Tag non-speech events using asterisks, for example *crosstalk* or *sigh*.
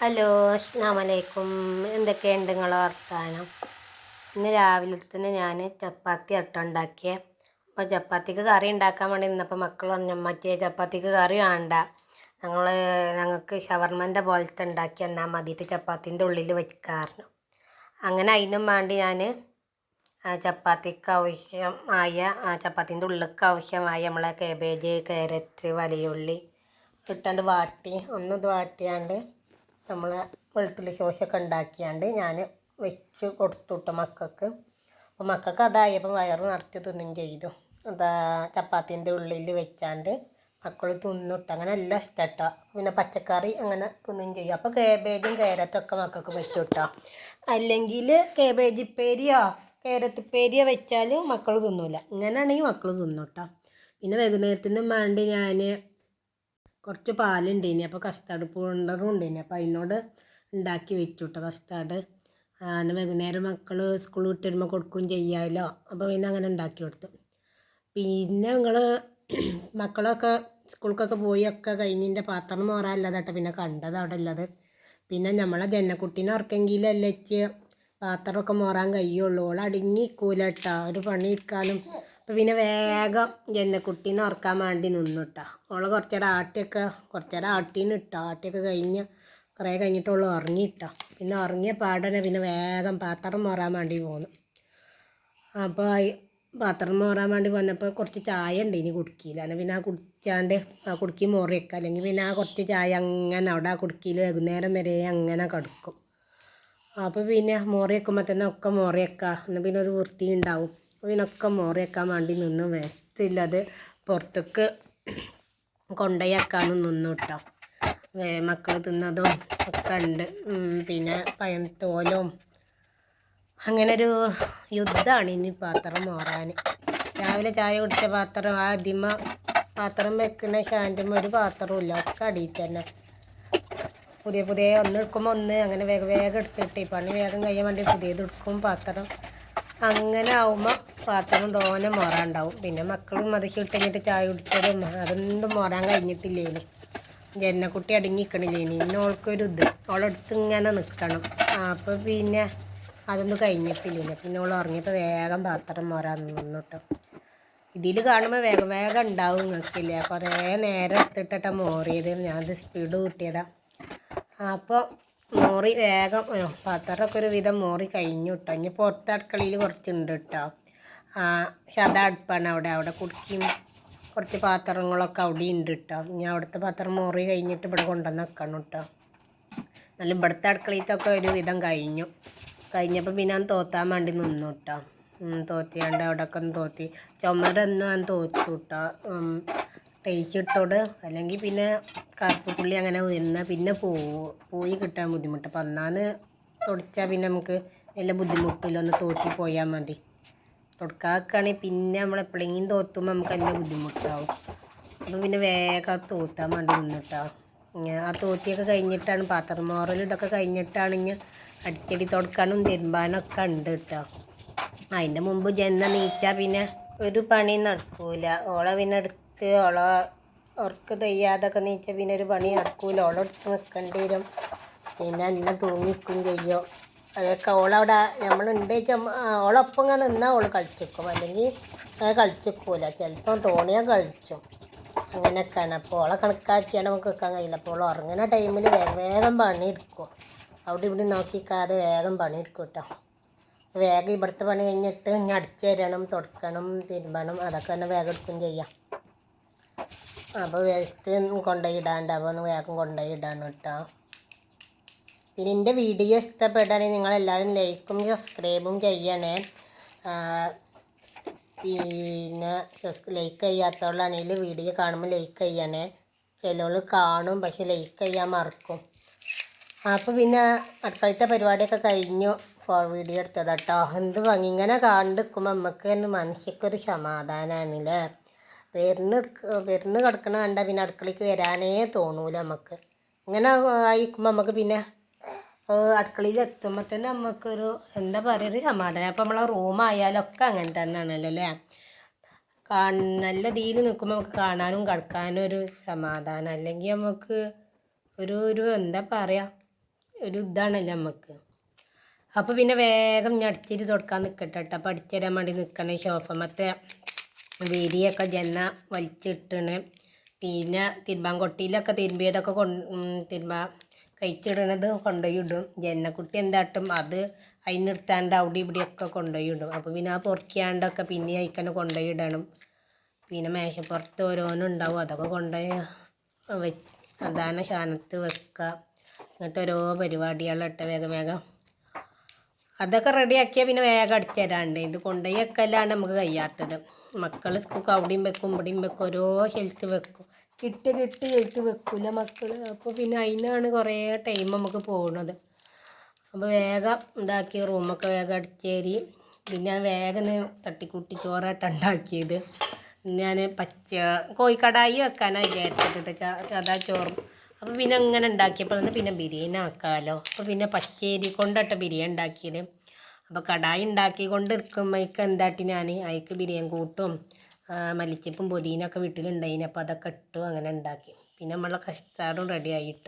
Hello അസ്ലാമലൈക്കും എന്തൊക്കെയുണ്ട് നിങ്ങളെ വർത്താനം? ഇന്ന് രാവിലെ തന്നെ ഞാൻ ചപ്പാത്തി അട്ട ഉണ്ടാക്കിയേ. അപ്പോൾ ചപ്പാത്തിക്ക് കറി ഉണ്ടാക്കാൻ വേണ്ടി നിന്നപ്പോൾ മക്കൾ പറഞ്ഞു മറ്റേ ചപ്പാത്തിക്ക് കറി വേണ്ട. ഞങ്ങൾ ഞങ്ങൾക്ക് ഷവർമന്റെ പോലത്തെ ഉണ്ടാക്കി എന്നാൽ മതിയിട്ട് ചപ്പാത്തിന്റെ ഉള്ളിൽ വെക്കാറുണ്ട് അങ്ങനെ അതിനും വേണ്ടി ഞാൻ ചപ്പാത്തിക്ക് ആവശ്യമായ ചപ്പാത്തിന്റെ ഉള്ളിലേക്ക് ആവശ്യമായ നമ്മളെ കേബേജ് ക്യാരറ്റ് വലിയുള്ളി ഇട്ടാണ്ട് വാട്ടി. ഒന്ന് വാട്ടിയാണ്ട് നമ്മൾ വെളുത്തുള്ളി ശോശൊക്കെ ഉണ്ടാക്കിയാണ്ട് ഞാൻ വെച്ച് കൊടുത്തുട്ട മക്കൾക്ക്. അപ്പോൾ മക്കൾക്ക് അതായപ്പം വയറ് നിറച്ച് തിന്നും ചെയ്തു. അതാ ചപ്പാത്തിന്റെ ഉള്ളിൽ വെച്ചാണ്ട് മക്കൾ തിന്നിട്ട്. അങ്ങനെ എല്ലാം ഇഷ്ടട്ടോ. പിന്നെ പച്ചക്കറി അങ്ങനെ തിന്നും ചെയ്യും. അപ്പോൾ കേബേജും കേരറ്റൊക്കെ മക്കൾക്ക് വെച്ചു അല്ലെങ്കിൽ കേബേജ് പേരിയോ കേരത്തിപ്പേരിയോ വെച്ചാൽ മക്കൾ തിന്നൂല. ഇങ്ങനെയാണെങ്കിൽ മക്കൾ തിന്നും പിന്നെ വൈകുന്നേരത്തിനും വേണ്ടി ഞാൻ കുറച്ച് പാലുണ്ടേനി അപ്പോൾ കസ്റ്റാർഡ് പൗഡറും ഉണ്ടേനി അപ്പോൾ അതിനോട് ഉണ്ടാക്കി വെച്ചു കേട്ടോ കസ്റ്റാർഡ് അങ്ങനെ വൈകുന്നേരം മക്കൾ സ്കൂൾ വിട്ട് വരുമ്പോൾ കൊടുക്കുകയും ചെയ്യാമല്ലോ അപ്പോൾ പിന്നെ അങ്ങനെ ഉണ്ടാക്കി കൊടുത്തു. പിന്നെ നിങ്ങൾ *clears throat* മക്കളൊക്കെ സ്കൂൾക്കൊക്കെ പോയി ഒക്കെ കഴിഞ്ഞിന്റെ പാത്രം മോറാനല്ലാതെ കേട്ടോ പിന്നെ കണ്ടത് അവിടെ ഉള്ളത് പിന്നെ നമ്മളെ ജനക്കുട്ടീനെ ഉറക്കെങ്കിലല്ലേ പാത്രമൊക്കെ മോറാൻ കഴിയുള്ളൂ. ഓൾ അടുങ്ങിക്കൂല കേട്ടോ ഒരു പണി എടുക്കാനും അപ്പോൾ പിന്നെ വേഗം എന്നെ ജനക്കുട്ടീനെ ഉറക്കാൻ വേണ്ടി നിന്നു ഓളെ കുറച്ച് നേരം ആട്ടിയൊക്കെ കുറച്ച് നേരം ആട്ടീന് ഇട്ടോ ആട്ടിയൊക്കെ കഴിഞ്ഞ് കുറേ കഴിഞ്ഞിട്ട് ഓൾ ഉറങ്ങിയിട്ടോ പിന്നെ ഉറങ്ങിയ പാടനെ പിന്നെ വേഗം പാത്രം മോറാൻ വേണ്ടി പോന്നു. അപ്പോൾ പാത്രം മോറാൻ വേണ്ടി വന്നപ്പോൾ കുറച്ച് ചായ ഉണ്ട് ഇനി കുടുക്കിയില്ല അങ്ങനെ പിന്നെ ആ കുടിച്ചാണ്ട് ആ കുടുക്കി മോറി വെക്കുക അല്ലെങ്കിൽ പിന്നെ ആ കുറച്ച് ചായ അങ്ങനെ അവിടെ ആ കുടുക്കിയിൽ വൈകുന്നേരം വരെ അങ്ങനെ കടുക്കും. അപ്പോൾ പിന്നെ മോറി വെക്കുമ്പോൾ തന്നെ ഒക്കെ മോറി വെക്കുക എന്നാൽ പിന്നെ ഒരു വൃത്തി ഉണ്ടാവും ഇതിനൊക്കെ മോറിയാക്കാൻ വേണ്ടി നിന്ന്. വേസ്റ്റ് ഇല്ലാതെ പുറത്തേക്ക് കൊണ്ടുപോയാക്കാനും നിന്നു കേട്ടോ മക്കൾ തിന്നതും ഒക്കെ ഉണ്ട്. പിന്നെ പയന്തോലും അങ്ങനെ ഒരു യുദ്ധമാണ് ഇനി പാത്രം മോറാൻ രാവിലെ ചായ കുടിച്ച പാത്രം ആദ്യമ പാത്രം വെക്കുന്ന ഷാന്റും ഒരു പാത്രമില്ല ഒക്കെ അടിയിൽ തന്നെ. പുതിയ പുതിയ ഒന്ന് എടുക്കുമ്പോൾ ഒന്ന് അങ്ങനെ വേഗം വേഗം എടുത്തിട്ട് പണി വേഗം കഴിയാൻ വേണ്ടി പുതിയത് എടുക്കും പാത്രം. അങ്ങനെ ആവുമ്പോൾ പാത്രം തോനെ മോറാണ്ടാവും പിന്നെ മക്കളും അത് ചുട്ടഞ്ഞിട്ട് ചായ കുടിച്ചതും അതൊന്നും മോറാൻ കഴിഞ്ഞിട്ടില്ലേനി. ജന്നക്കുട്ടി അടങ്ങിക്കണില്ലേനി. ഇന്ന് ഓൾക്കൊരു ഇത്. ഓളെടുത്ത് ഇങ്ങനെ നിൽക്കണം അപ്പോൾ പിന്നെ അതൊന്നും കഴിഞ്ഞിട്ടില്ലേനി. പിന്നെ ഓൾ ഉറങ്ങിയപ്പോൾ വേഗം പാത്രം മോറാൻ നിന്നിട്ടോ ഇതിൽ കാണുമ്പോൾ വേഗം വേഗം ഉണ്ടാവും നിങ്ങൾക്കില്ല കുറേ നേരം എടുത്തിട്ടാണ് മോറിയത്. ഞാനത് സ്പീഡ് കൂട്ടിയതാണ് അപ്പോൾ മോറി വേഗം പാത്രമൊക്കെ ഒരു വിധം മോറി കഴിഞ്ഞു കേട്ടോ ഇനി പുറത്ത് അടുക്കളയിൽ കുറച്ചുണ്ട് കേട്ടോ ശത അടുപ്പാണ് അവിടെ. അവിടെ കുടുക്കിയും കുറച്ച് പാത്രങ്ങളൊക്കെ അവിടെ ഉണ്ട് കേട്ടോ ഇനി അവിടുത്തെ പാത്രം മോറി കഴിഞ്ഞിട്ട് ഇവിടെ കൊണ്ടുവന്ന് വെക്കണം കേട്ടോ നല്ല ഇവിടുത്തെ അടുക്കളയിലത്തൊക്കെ ഒരു വിധം കഴിഞ്ഞു. കഴിഞ്ഞപ്പോൾ പിന്നെ ഞാൻ തോത്താൻ വേണ്ടി നിന്നു കേട്ടോ തോത്തിയാണ്ട് അവിടെയൊക്കെ ഒന്ന് തോത്തി. ചുമരൊന്നും ഞാൻ തോത്തു കേട്ടോ ടേസ്റ്റ് ഇട്ടോട്. അല്ലെങ്കിൽ പിന്നെ കറുപ്പുള്ളി അങ്ങനെ വരുന്ന പിന്നെ പോവും പോയി കിട്ടാൻ ബുദ്ധിമുട്ട്. അപ്പം അന്നാന്ന് തുടച്ചാൽ പിന്നെ നമുക്ക് വലിയ ബുദ്ധിമുട്ടില്ല ഒന്ന് തോറ്റി പോയാൽ മതി. തുടക്കാക്കുകയാണെങ്കിൽ പിന്നെ നമ്മൾ എപ്പോഴെങ്കിലും തോത്തുമ്പോൾ നമുക്ക് നല്ല ബുദ്ധിമുട്ടാവും. അപ്പോൾ പിന്നെ വേഗം തോത്താൻ വേണ്ടി നിന്നിട്ടാവും ആ തോത്തിയൊക്കെ കഴിഞ്ഞിട്ടാണ് പാത്രം മോറലും ഇതൊക്കെ കഴിഞ്ഞിട്ടാണ് ഇങ്ങനെ അടിച്ചടി തുടക്കാനും തിരുമ്പാനൊക്കെ ഉണ്ട് കേട്ടോ അതിന്റെ മുമ്പ് ജന്ന നീച്ചാൽ പിന്നെ ഒരു പണി നടക്കൂല. ഓളെ പിന്നെ എടുത്ത് ഓളെ ഉറക്ക് തെയ്യാതൊക്കെ നീച്ചാൽ പിന്നെ ഒരു പണി നടക്കൂല. ഓളെടുത്ത് നിൽക്കേണ്ടി വരും. പിന്നെ എല്ലാം തൂങ്ങിക്കും ചെയ്യും. അതൊക്കെ ഓളവിടെ നമ്മളുണ്ട് ഓളൊപ്പം ഇങ്ങനെ നിന്നാൽ ഓൾ കളിച്ചിക്കും. അല്ലെങ്കിൽ അത് കളിച്ചിക്കൂല. ചിലപ്പം തോണിയാൽ കളിച്ചും. അങ്ങനെയൊക്കെയാണ്. അപ്പോൾ ഓളെ കണക്കാക്കിയാണ് നമുക്ക് വെക്കാൻ കഴിയില്ല. അപ്പോൾ ഓൾ ഉറങ്ങുന്ന ടൈമിൽ വേഗം വേഗം പണിയെടുക്കും. അവിടെ ഇവിടെ നോക്കിക്കാതെ വേഗം പണിയെടുക്കും കേട്ടോ വേഗം ഇവിടുത്തെ പണി കഴിഞ്ഞിട്ട് ഇനി അടിച്ചു തരണം തുടക്കണം തിരുമ്പണം. അതൊക്കെ തന്നെ വേഗം എടുക്കും ചെയ്യാം. അപ്പോൾ വേസ്റ്റ് കൊണ്ടുപോയി ഇടാണ്ട്. അപ്പോൾ ഒന്ന് വേഗം കൊണ്ടുപോയി ഇടാണ് കേട്ടോ. പിന്നെ എന്റെ വീഡിയോ ഇഷ്ടപ്പെട്ടാണെങ്കിൽ നിങ്ങളെല്ലാവരും ലൈക്കും സബ്സ്ക്രൈബും ചെയ്യണേ. പിന്നെ ലൈക്ക് ചെയ്യാത്തവളാണെങ്കിൽ വീഡിയോ കാണുമ്പോൾ ലൈക്ക് ചെയ്യണേ. ചിലവൾ കാണും പക്ഷെ ലൈക്ക് ചെയ്യാൻ മറക്കും. അപ്പോൾ പിന്നെ അടുക്കളത്തെ പരിപാടിയൊക്കെ കഴിഞ്ഞു. ഫോർ വീഡിയോ എടുത്തത് കേട്ടോ എന്ത് ഭംഗി. ഇങ്ങനെ കണ്ടിരിക്കുമ്പോൾ നമുക്ക് തന്നെ മനസ്സിക്കൊരു സമാധാനമാണല്ലേ വരുന്ന് വരുന്ന് കിടക്കണ കണ്ടാൽ പിന്നെ അടുക്കളയ്ക്ക് വരാനേ തോന്നൂല നമുക്ക്. ഇങ്ങനെ ആയിക്കുമ്പോൾ നമുക്ക് പിന്നെ അടുക്കളയിൽ എത്തുമ്പോൾ തന്നെ നമുക്കൊരു എന്താ പറയുക ഒരു സമാധാനം. അപ്പോൾ നമ്മളെ റൂമായാലൊക്കെ അങ്ങനെ തന്നെയാണല്ലോ അല്ലേ നല്ല രീതിയിൽ നിൽക്കുമ്പോൾ നമുക്ക് കാണാനും കിടക്കാനും ഒരു സമാധാനം. അല്ലെങ്കിൽ നമുക്ക് ഒരു ഒരു എന്താ പറയുക ഒരു ഇതാണല്ലോ നമുക്ക് അപ്പോൾ പിന്നെ വേഗം ഞാൻ അടിച്ചിട്ട് തുടക്കാൻ നിൽക്കട്ടെ കേട്ടോ അപ്പോൾ അടിച്ചിടാൻ വേണ്ടി നിൽക്കണേ സോഫമത്തെ വിരിയൊക്കെ ജന്ന വലിച്ചിട്ടണ്. പിന്നെ തിരുമ്പാൻ കൊട്ടിയിലൊക്കെ തിരുമ്പിയതൊക്കെ കൊണ്ട് തിരുമ്പാ കഴിച്ചിടണത് കൊണ്ടുപോയി ഇടും ജന്നക്കുട്ടി എന്താട്ടും അത് അതിനെടുത്താണ്ട് അവിടെ ഇവിടെയൊക്കെ കൊണ്ടുപോയി ഇടും അപ്പോൾ പിന്നെ ആ പൊറിക്കാണ്ടൊക്കെ പിന്നെ അയക്കന്നെ കൊണ്ടുപോയി ഇടണം പിന്നെ മേശപ്പുറത്ത് ഓരോന്നും ഉണ്ടാവും അതൊക്കെ കൊണ്ടുപോയി വെ അതാണ് ശാനത്ത് വെക്കുക അങ്ങനത്തെ ഓരോ പരിപാടികളിട്ട് വേഗം വേഗം അതൊക്കെ റെഡിയാക്കിയാൽ പിന്നെ വേഗം അടിച്ചു തരാണ്ട് ഇത് കൊണ്ടുപോയി വെക്കലാണ് നമുക്ക് കഴിയാത്തത്. മക്കൾ സ്കൂൾക്ക് അവിടെയും വെക്കും ഇവിടെയും വെക്കും ഓരോ ഹെൽത്ത് വെക്കും. കിട്ടി കിട്ടി എഴുത്ത് വെക്കില്ല മക്കൾ അപ്പോൾ പിന്നെ അതിനാണ് കുറേ ടൈം നമുക്ക് പോകുന്നത് അപ്പോൾ വേഗം ഇതാക്കി റൂമൊക്കെ വേഗം അടിച്ചേരി. പിന്നെ ഞാൻ വേഗം തട്ടിക്കൂട്ടി ചോറായിട്ട് ഉണ്ടാക്കിയത്. ഞാൻ പച്ച കോഴിക്കടായി വെക്കാനാണ് വിചാരിച്ചിട്ട് സാധാ ചോറും. അപ്പോൾ പിന്നെ അങ്ങനെ ഉണ്ടാക്കിയപ്പോൾ പിന്നെ ബിരിയാണി ആക്കാമല്ലോ അപ്പോൾ പിന്നെ പച്ചേരി കൊണ്ടിട്ട് ബിരിയാണി ഉണ്ടാക്കിയത്. അപ്പോൾ കടായി ഉണ്ടാക്കി കൊണ്ടിരിക്കുമ്പോഴേക്ക് എന്താട്ടി ഞാൻ അതിക്ക് ബിരിയാണി കൂട്ടും. മല്ലിച്ചപ്പും പുതിനൊക്കെ വീട്ടിലുണ്ടായിന് അപ്പോൾ അതൊക്കെ ഇട്ടു അങ്ങനെ ഉണ്ടാക്കി. പിന്നെ നമ്മളെ കസ്റ്റാർഡും റെഡി ആയിട്ടോ.